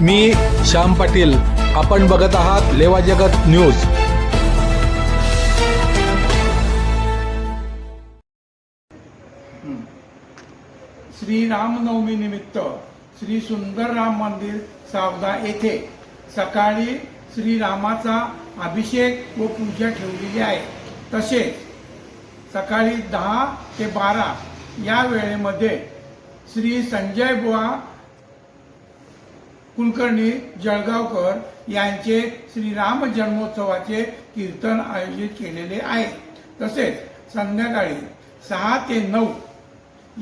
मी श्याम पाटील. आपण बघत आहात लेवा जगत न्यूज. श्री रामनवमी निमित्त श्री सुंदर राम मंदिर सावदा येथे सकाळी श्रीरामाचा अभिषेक व पूजा ठेवलेली आहे. तसेच सकाळी दहा ते बारा या वेळेमध्ये श्री संजय बुवा कुलकर्णी जळगावकर यांचे श्रीराम जन्मोत्सवाचे कीर्तन आयोजित केलेले आहे. तसेच संध्याकाळी सहा ते नऊ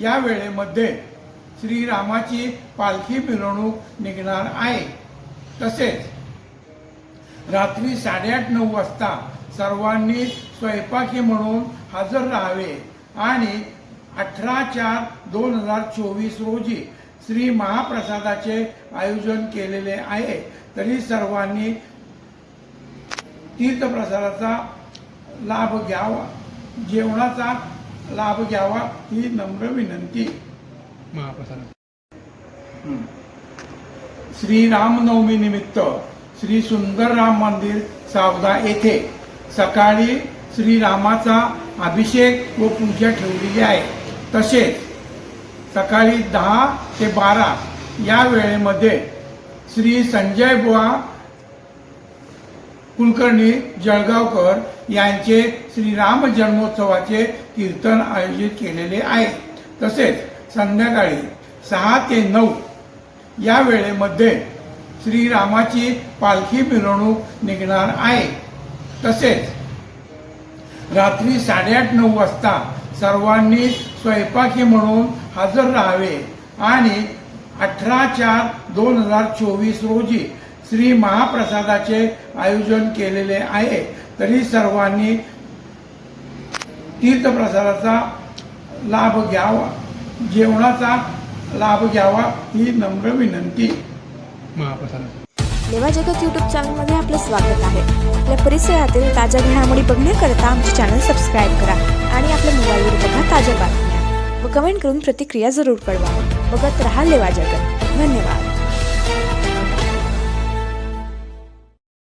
या वेळेमध्ये श्रीरामाची पालखी मिरवणूक निघणार आहे. तसेच रात्री साडेआठ नऊ वाजता सर्वांनी स्वयंपाकी म्हणून हजर राहावे आणि अठरा चार दोन हजार चोवीस रोजी श्री महाप्रसादाचे आयोजन केलेले आहे. तरी सर्वांनी तीर्थप्रसादाचा लाभ घ्यावा. जेवणाचा लाभ घ्यावा ही नम्र विनंती. श्री रामनवमी निमित्त श्री सुंदर राम मंदिर सावदा येथे सकाळी श्रीरामाचा अभिषेक व पूजा ठेवलेली आहे. तसेच सकाळी दहा ते बारा या वेळेमध्ये श्री संजय बुवा कुलकर्णी जळगावकर यांचे श्रीराम जन्मोत्सवाचे कीर्तन आयोजित केलेले आहे. तसेच संध्याकाळी सहा ते नऊ या वेळेमध्ये श्रीरामाची पालखी मिरवणूक निघणार आहे. तसेच रात्री साडेआठ नऊ वाजता सर्वांनी स्वयंपाकी म्हणून हजर राहावे. आणि अठरा चार दोन हजार चोवीस रोजी श्री महाप्रसादाचे आयोजन केलेले आहे. तरी सर्वांनी तीर्थप्रसादाचा लाभ घ्यावा. जेवणाचा लाभ घ्यावा ही नम्र विनंती. लेवा जगत यूट्यूब चॅनलमध्ये आपलं स्वागत आहे. आपल्या परिसरातील ताज्या घडामोडी बघण्याकरता आमचे चॅनल सबस्क्राईब करा आणि आपल्या मोबाईलवर बघा ताज्या बातम्या. कमेंट करून प्रतिक्रिया जरूर कळवा बघत रहा लेवा जगत धन्यवाद